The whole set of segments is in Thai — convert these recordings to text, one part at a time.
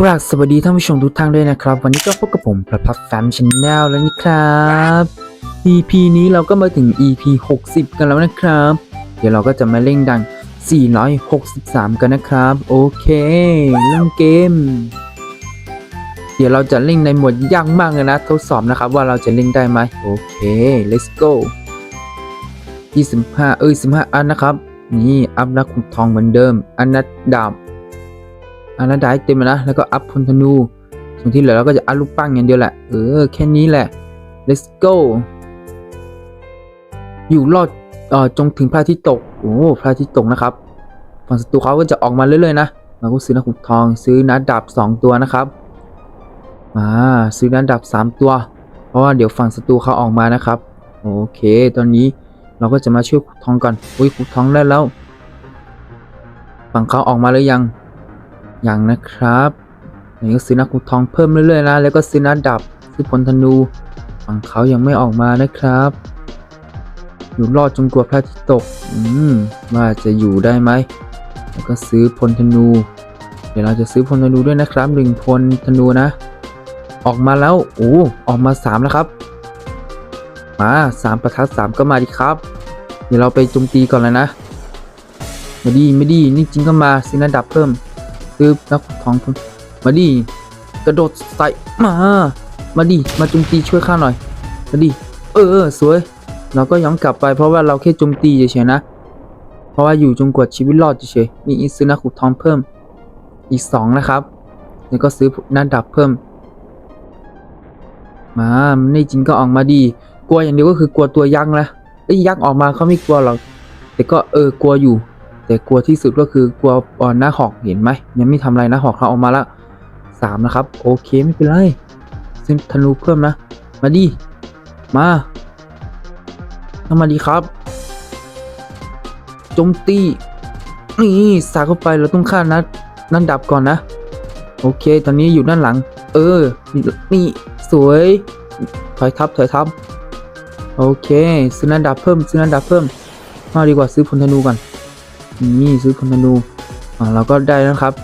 กราบสวัสดีท่านผู้ชมทุกท่านด้วยนะครับ วันนี้ก็พบกับผมประพับแฟมชแนลแล้วนี่ครับ EP นี้เราก็มาถึง EP 60 กันแล้วนะครับ เดี๋ยวเราก็จะมาเล่นดัง 463 กันนะครับ โอเคเล่นเกม เดี๋ยวเราจะเล่นในโหมดยากมากเลยนะ ทดสอบนะครับว่าเราจะเล่นได้ไหมโอเค let's go 25 เอ้ย 15 อันนะครับ นี่อัพนักขุดทองเหมือนเดิม อันนัดดาบ อันนั้นได้เต็มแล้วนะแล้วก็อัพพลธนู ส่วนที่เหลือเราก็จะอัพลูกปั้งอย่างเดียวแหละ เออ แค่นี้แหละ let's go อยู่รอดเอ่อจงถึงพระอาทิตย์ตก โอ้พระอาทิตย์ตกนะครับฝั่งศัตรูเขาก็จะออกมาเรื่อยๆนะเราก็ซื้อนักขุดทอง ซื้อนัดดาบสองตัวนะครับมาซื้อนัดดาบสามตัว เพราะว่าเดี๋ยวฝั่งศัตรูเขาออกมานะครับ โอเค ตอนนี้เราก็จะมาช่วยขุดทองก่อน อุ้ยขุดทองได้แล้ว ฝั่งเขาออกมาหรือยัง อยังนะครับนี่ก็ซื้อนักขุดทองเพิ่มเรื่อยๆนะแล้วก็ซื้อนัดดับซื้อพลธนูฝั่งเขายังไม่ออกมานะครับอยู่รอดจนกว่าพระอาทิตย์ตก อืมว่าจะอยู่ได้ไหม แล้วก็ซื้อพลธนู เดี๋ยวเราจะซื้อพลธนูด้วยนะครับหนึ่งพลธนูนะ ออกมาแล้วโอ้ออกมาสามแล้วครับ มาสามประทัดสามก็มาดีครับ เดี๋ยวเราไปโจมตีก่อนเลยนะ ไม่ดีไม่ดีนี่จริงก็มาซื้อนัดดับเพิ่ม อนักขุดทองมมาดิกระโดดใส่มา มาดิมาโจมตีช่วยข้าหน่อย มาดิเออสวย เราก็ย้อนกลับไปเพราะว่าเราแค่โจมตีเฉยๆนะ เพราะว่าอยู่จนกว่าชีวิตรอดเฉยๆนี่อีซื้อนักขุดทองเพิ่มอีกสองนะครับ แล้วก็ซื้อนัดดับเพิ่ม มาไม่จริงก็ออกมาดี กลัวอย่างเดียวก็คือกลัวตัวยักษ์นะไอ้ยยักษ์ออกมาเขาไม่กลัวหรอก แต่ก็เออกลัวอยู่ แต่กลัวที่สุดก็คือกลัวปอนหน้าหอกเห็นไหมยังไม่ทำอะไรนะหอกเขาออกมาแล้วสามนะครับ โอเคไม่เป็นไรซึ่งธนูเพิ่มนะ มาดิมาเข้ามาดีครับจมตีนี่สาเข้าไปเราต้องฆ่านัดนั่นดับก่อนนะ โอเค ตอนนี้อยู่ด้านหลัง เออ นี่สวยถอยทับถอยทับ โอเค ซื้อนันดับเพิ่ม ซื้อนันดับเพิ่ม มาดีกว่าซื้อพลธนูก่อน นี่ซื้อพลธนูอ่าเราก็ได้แล้วครับ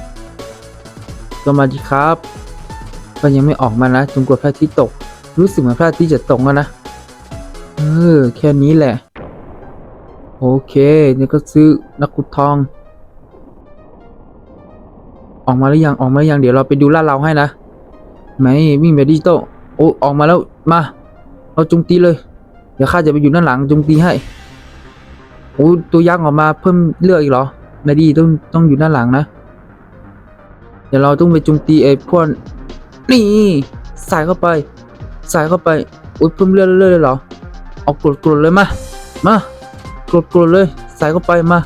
ก็มาดีครับก็ยังไม่ออกมานะจนกว่าพระอาทิตย์ตก รู้สึกเหมือนพระอาทิตย์จะตกแล้วนะเออแค่นี้แหละ โอเคนี่ก็ซื้อนักขุดทอง ออกมาหรือยังออกมาหรือยังเดี๋ยวเราไปดูลาดเราให้นะไม่วิ่งไปดิจิตอลโอ้ออกมาแล้วมา เราโจมตีเลย เดี๋ยวข้าจะไปอยู่ด้านหลังโจมตีให้ อ้ตัวยักษ์ออกมาเพิ่มเลือดอีกเหรอนาดีต้องต้องอยู่ด้านหลังนะ เดี๋ยวเราต้องไปโจมตีไอ้พวกนี่ใส่เข้าไป ใส่เข้าไปโอ้ยเพิ่มเลือดเรื่อยๆเลยเหรอเอากดกดเลยมา มากดกดเลยใส่เข้าไปมา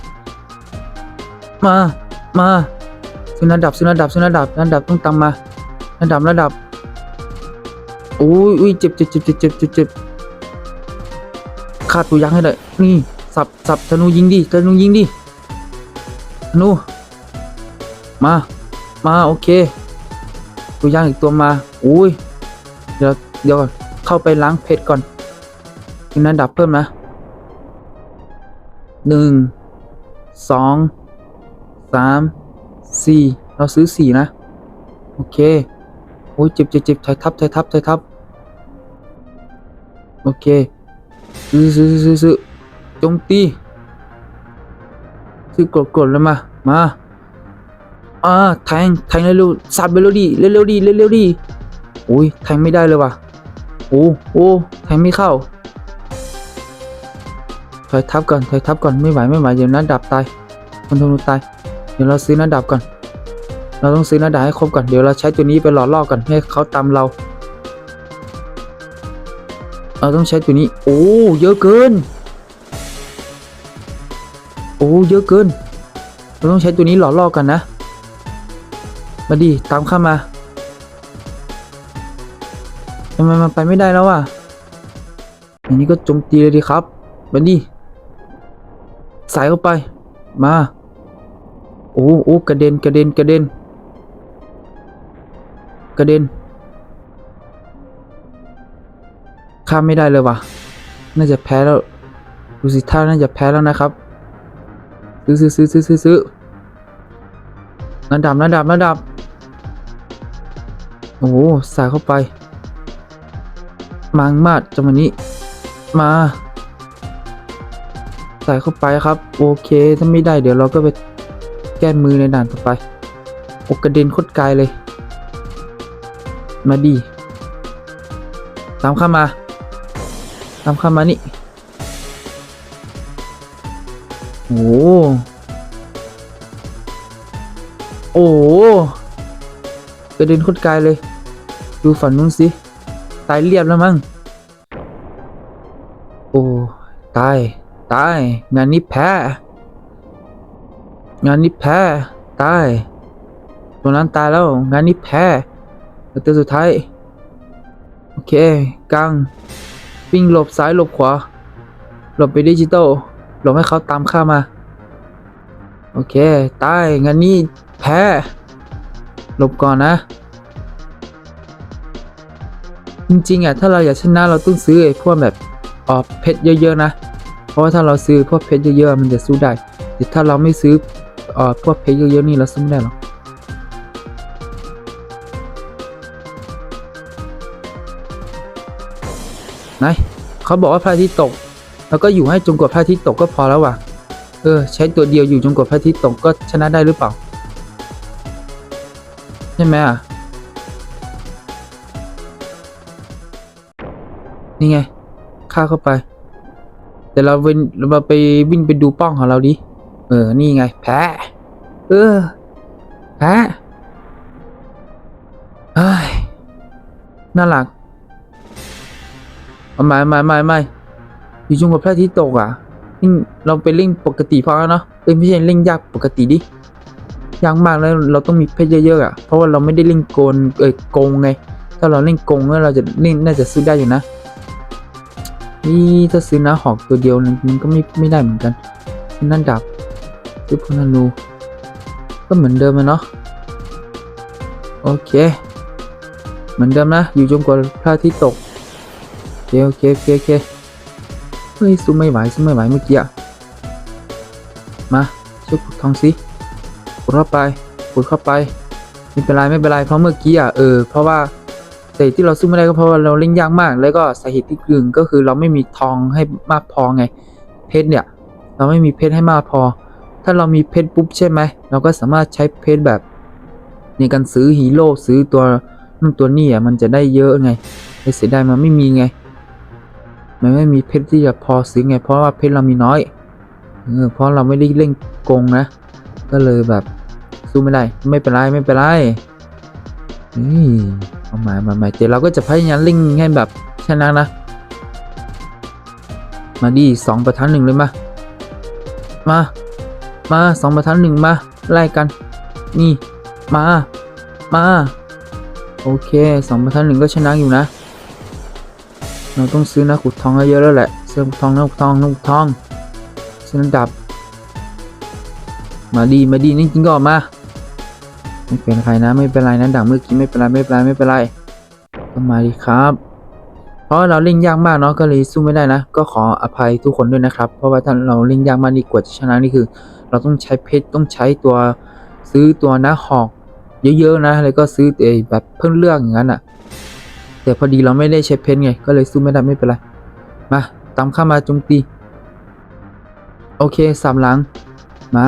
มามาซื้อระดับซื้อระดับซื้อระดับระดับต้องตามมาระดับระดับโอ้ยอุ้ยเจ็บเจ็บเจ็บเจ็บเจ็บเจ็บเจ็บฆ่าตัวยักษ์ให้เลยนี่ สับสับธนูยิงดิธนูยิงดิธนูมามาโอเคตัวยักษ์อีกตัวมาโอ้ยเดี๋ยวเดี๋ยวก่อนเข้าไปล้างเพชรก่อนมีระดับเพิ่มนะหนึ่งสองสามสี่เราซื้อสี่นะ โอเคโอ้ยเจ็บเจ็บเจ็บถอยทับถอยทับถอยทับ โอเคซื้อซื้อซื้อซื้อ จมตีซื้อกดกดแล้วมา มาอ่าแทงแทงเร็วๆสับเร็วดิเร็วๆดิเร็วๆดิโอ้ยแทงไม่ได้เลยว่ะโอ้โอ้แทงไม่เข้าถอยทับก่อนถอยทับก่อนไม่ไหวไม่ไหวเดี๋ยวนั้นดับตายคนธนูตายเดี๋ยวเราซื้อนัดดับก่อน เราต้องซื้อนัดดับให้ครบก่อนเดี๋ยวเราใช้ตัวนี้ไปหล่อล่อก่อนให้เขาตามเรา เราต้องใช้ตัวนี้ โอ้เยอะเกิน อ้เยอะเกิน เราต้องใช้ตัวนี้หล่อล่อกันนะ มาดิตามข้ามาทำไมมันไปไม่ได้แล้วอะ อันนี้ก็โจมตีเลยดีครับ มาดิใส่เข้าไป มา โอ้โอ้กระเด็นกระเด็นกระเด็น กระเด็น ข้ามไม่ได้เลยว่ะ น่าจะแพ้แล้วดูสิท่าน่าจะแพ้แล้วนะครับ ซื้อซื้อซื้อซื้อซื้อซื้อระดับระดับระดับอ้โหใส่เข้าไป มังมาดจังหวะนี้ มาใส่เข้าไปครับ โอเค ถ้าไม่ได้เดี๋ยวเราก็ไปแก้มือในด่านต่อไปโอกระเด็นโคตรไกลเลย มาดี ตามข้ามา ตามข้ามานี่ โอ้โหโอ้โหกระเด็นโคตรไกลเลย ดูฝั่งนู้นสิ ตายเรียบแล้วมั้ง โอ้ ตาย ตาย งานนี้แพ้ งานนี้แพ้ ตาย ตัวนั้นตายแล้ว งานนี้แพ้แล้วตัวสุดท้าย โอเค กลางวิ่งหลบซ้ายหลบขวา หลบไปดิจิตอล หลบให้เขาตามข้ามา โอเค ตายงานนี้แพ้ หลบก่อนนะ จริงๆอะ ถ้าเราอยากชนะเราต้องซื้อไอ้พวกแบบออกเพชรเยอะๆนะ เพราะว่าถ้าเราซื้อพวกเพชรเยอะๆมันจะสู้ได้ แต่ถ้าเราไม่ซื้อเอ่อพวกเพชรเยอะๆนี่เราสู้ไม่ได้หรอกไหนเขาบอกว่าพระอาทิตย์ตก แล้วก็อยู่ให้จนกว่าพระอาทิตย์ตกก็พอแล้วว่ะ เออ ใช้ตัวเดียวอยู่จนกว่าพระอาทิตย์ตกก็ชนะได้หรือเปล่า ใช่ไหมอะ นี่ไงฆ่าเข้าไป แต่เราเว้นเราไปวิ่งไปดูป้องของเราดิ เออ นี่ไง แพ้ เออ แพ้เฮ้ยน่ารักไม่ไม่ไม่ไม่ อยู่จนกว่าพระอาทิตย์ตกอะยิ่งเราไปเล่นปกติพอแล้วเนาะเอ้ยไม่ใช่เล่นยากปกติดิยากมากแล้วเราต้องมีเพชรเยอะๆอะเพราะว่าเราไม่ได้เล่นโกนเอ้ยโกงไง ถ้าเราเล่นโกงแล้วเราจะเล่นน่าจะซื้อได้อยู่นะนี่ถ้าซื้อน้าหอกตัวเดียวนั้นมันก็ไม่ไม่ได้เหมือนกันนั่นดับซื้อพนานูก็เหมือนเดิมอะเนาะโอเค เหมือนเดิมนะ อยู่จนกว่าพระอาทิตย์ตกโอเคโอเคโอเคโอ เฮ้ยสู้ไม่ไหวสู้ไม่ไหวเมื่อกี้มาช่วยขุดทองสิขุดเข้าไปขุดเข้าไปไม่เป็นไรไม่เป็นไรเพราะเมื่อกี้อะเออเพราะว่าแต่ที่เราสู้ไม่ได้ก็เพราะว่าเราเล่นยากมาก แล้วก็สาเหตุที่กึ่งก็คือเราไม่มีทองให้มากพอไง เพชรเนี่ย เราไม่มีเพชรให้มากพอ ถ้าเรามีเพชรปุ๊บใช่ไหมเราก็สามารถใช้เพชรแบบ ในการซื้อฮีโร่ซื้อตัวนั่นตัวนี่อะมันจะได้เยอะไงแต่เสียดายมันไม่มีไง มันไม่มีเพชรที่จะพอซื้อไง เพราะว่าเพชรเรามีน้อยเออเพราะเราไม่ได้เล่นโกงนะ ก็เลยแบบสู้ไม่ได้ ไม่เป็นไรไม่เป็นไรนี่เอาหมามาใหม่แต่เราก็จะพยายามเล่นให้แบบชนะนะ มาดีสองประทันหนึ่งเลยมา มา มาสองประทันหนึ่งมาไล่กัน นี่ มา มา โอเคสองประทันหนึ่งก็ชนะอยู่นะ เราต้องซื้อนะขุดทองเยอะแล้วแหละซื้อขุดทองนะขุดทองนะขุดทองซื้อน้ำดับ มาดีมาดีนี่จริงก็ออกมาไม่เป็นไรนะไม่เป็นไรนะดังเมื่อกี้ไม่เป็นไรไม่เป็นไรไม่เป็นไรก็มาดีครับ เพราะเราเล่นยากมากเนาะก็เลยสู้ไม่ได้นะ ก็ขออภัยทุกคนด้วยนะครับ เพราะว่าถ้าเราเล่นยากมากนี่กว่าจะชนะนี่คือ เราต้องใช้เพชรต้องใช้ตัวซื้อตัวนะหอก เยอะๆนะแล้วก็ซื้อแบบเพิ่งเลือกอย่างนั้นอะ แต่พอดีเราไม่ได้ใช้เพชรไง ก็เลยสู้ไม่ได้ไม่เป็นไร มาตามเข้ามาโจมตี โอเคสามหลัง มา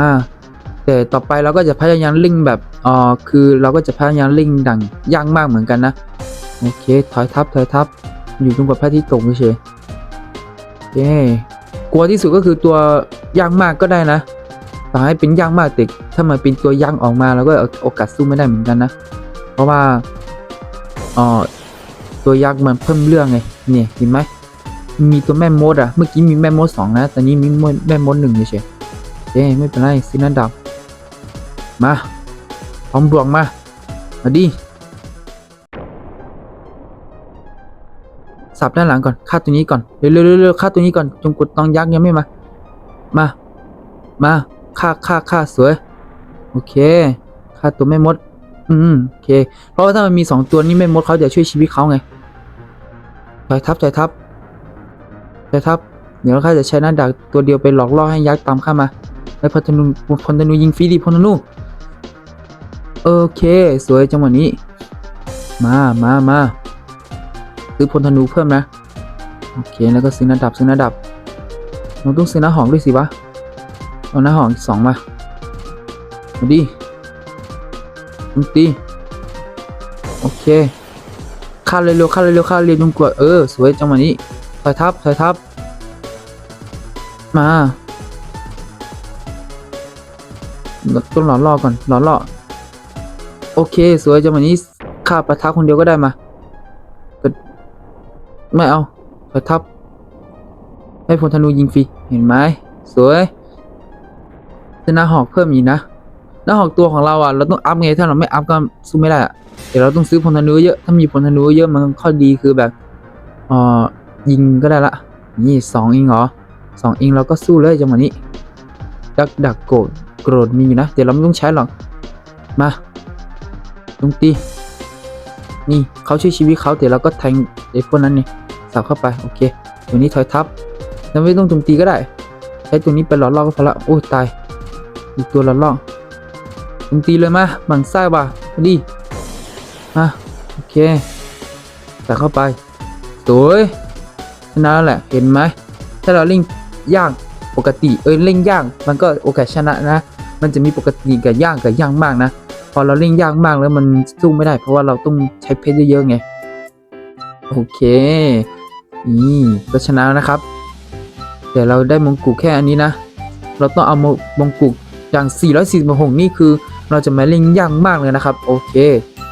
แต่ต่อไปเราก็จะพยายามลิงแบบอ่อคือเราก็จะพยายามลิงดังยากมากเหมือนกันนะ โอเค ถอยทับถอยทับ อยู่ตรงกับพระที่ตกเฉยๆโอเกลัวที่สุดก็คือตัวยากมากก็ได้นะต่อให้เป็นยากมากแต่ถ้ามันเป็นตัวย่างออกมาเราก็โอกาสสู้ไม่ได้เหมือนกันนะ เพราะว่าอ่อ ตัวยักษ์มันเพิ่มเรื่องไงเนี่ยเห็นไหมมีตัวแม่มดอะเมื่อกี้มีแม่มดสองนะแต่นี้มีแม่มดหนึ่งเฉยเอ้ไม่เป็นไรซื้อน้ำดับมาพร้อมบวกมา มาดิสับด้านหลังก่อนฆ่าตัวนี้ก่อนเร็วๆเร็วๆฆ่าตัวนี้ก่อนจงกดตองยักษ์ยังไม่มา มา มาฆ่าฆ่าฆ่าสวย โอเคฆ่าตัวแม่มด อืมโอเค เพราะว่าถ้ามันมีสองตัวนี้แม่มดเขาจะช่วยชีวิตเขาไง ใจทับใจทับใจทับเดี๋ยวข้าจะใช้หน้าดักตัวเดียวไปหลอกล่อให้ยักษ์ตามข้ามาแล้วพลธนูพลธนูยิงฟรีดิพลธนูโอเค สวยจังหวะนี้ มามามาซื้อพลธนูเพิ่มนะ โอเค แล้วก็ซื้อหน้าดับซื้อหน้าดับเราต้องซื้อหน้าหองด้วยสิวะ เอาหน้าหองอีกสองมามาดิตีโอเค ฆ่าเร็วๆฆ่าเร็วๆฆ่าเร็วจงกวดเออสวยจังหวะนี้ถอยทับถอยทับ มาต้องหลอนล่อก่อนหลอนล่อโอเค สวยจังหวะนี้ฆ่าประทับคนเดียวก็ได้มาไม่เอาถอยทับ ให้พลธนูยิงฟรีเห็นไหมสวยจะหน้าหอกเพิ่มอีกนะ หน้าหอกตัวของเราอะเราต้องอัพไงถ้าเราไม่อัพก็สู้ไม่ได้อะเดี๋ยวเราต้องซื้อพลธนูเยอะถ้ามีพลธนูเยอะมันข้อดีคือแบบเอ่อยิงก็ได้ละนี่สองอิงเหรอสองอิงเราก็สู้เลยจังหวะนี้ ดักดักโกรธโกรธมีอยู่นะ เดี๋ยวเราไม่ต้องใช้หรอกมาตรงตีนี่เขาช่วยชีวิตเขาเดี๋ยวเราก็แทงไอ้พวกนั้นนี่สับเข้าไปโอเคตัวนี้ถอยทับแล้วไม่ต้องโจมตีก็ได้ ใช้ตัวนี้ไปหลอดล่อก็พอละโอ้ยตายอีกตัวหลอดล่อ โจมตีเลยมาหมันไส้ว่ะดีมาโอเคใส่เข้าไปสวยชนะแล้วแหละเห็นไหมถ้าเราเล่นยากปกติเอ้ยเล่นยากมันก็โอกาสชนะนะ มันจะมีปกติกับยากกับยากมากนะ พอเราเล่นยากมากแล้วมันสู้ไม่ได้ เพราะว่าเราต้องใช้เพชรเยอะๆไงโอเคนี่ก็ชนะนะครับ แต่เราได้มงกุฎแค่อันนี้นะ เราต้องเอามงมงกุฎอย่าง 446 นี่คือ เราจะมาเล่นยากมากเลยนะครับโอเค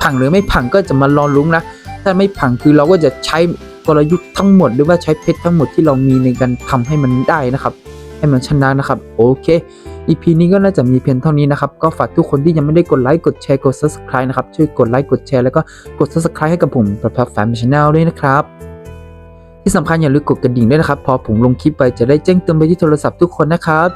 ผังหรือไม่ผังก็จะมารอลุ้นนะถ้าไม่ผังคือเราก็จะใช้กลยุทธ์ทั้งหมดหรือว่าใช้เพชรทั้งหมดที่เรามีในการทำให้มันได้นะครับ ให้มันชนะนะครับโอเค EP นี้ก็น่าจะมีเพียงเท่านี้นะครับ ก็ฝากทุกคนที่ยังไม่ได้กดไลค์กดแชร์กด subscribe นะครับช่วยกดไลค์กดแชร์แล้วก็กด subscribe ให้กับผมประพับแฟมิชแนลด้วยนะครับที่สำคัญอย่าลืมกดกระดิ่งด้วยนะครับ พอผมลงคลิปไปจะได้แจ้งเตือนไปที่โทรศัพท์ทุกคนนะครับ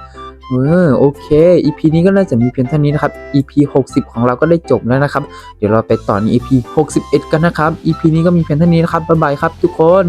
เออโอเค EP นี้ก็น่าจะมีเพียงเท่านี้นะครับ EP 60 ของเราก็ได้จบแล้วนะครับ เดี๋ยวเราไปต่อใน EP 61 กันนะครับ EP นี้ก็มีเพียงเท่านี้นะครับบ๊ายบายครับทุกคน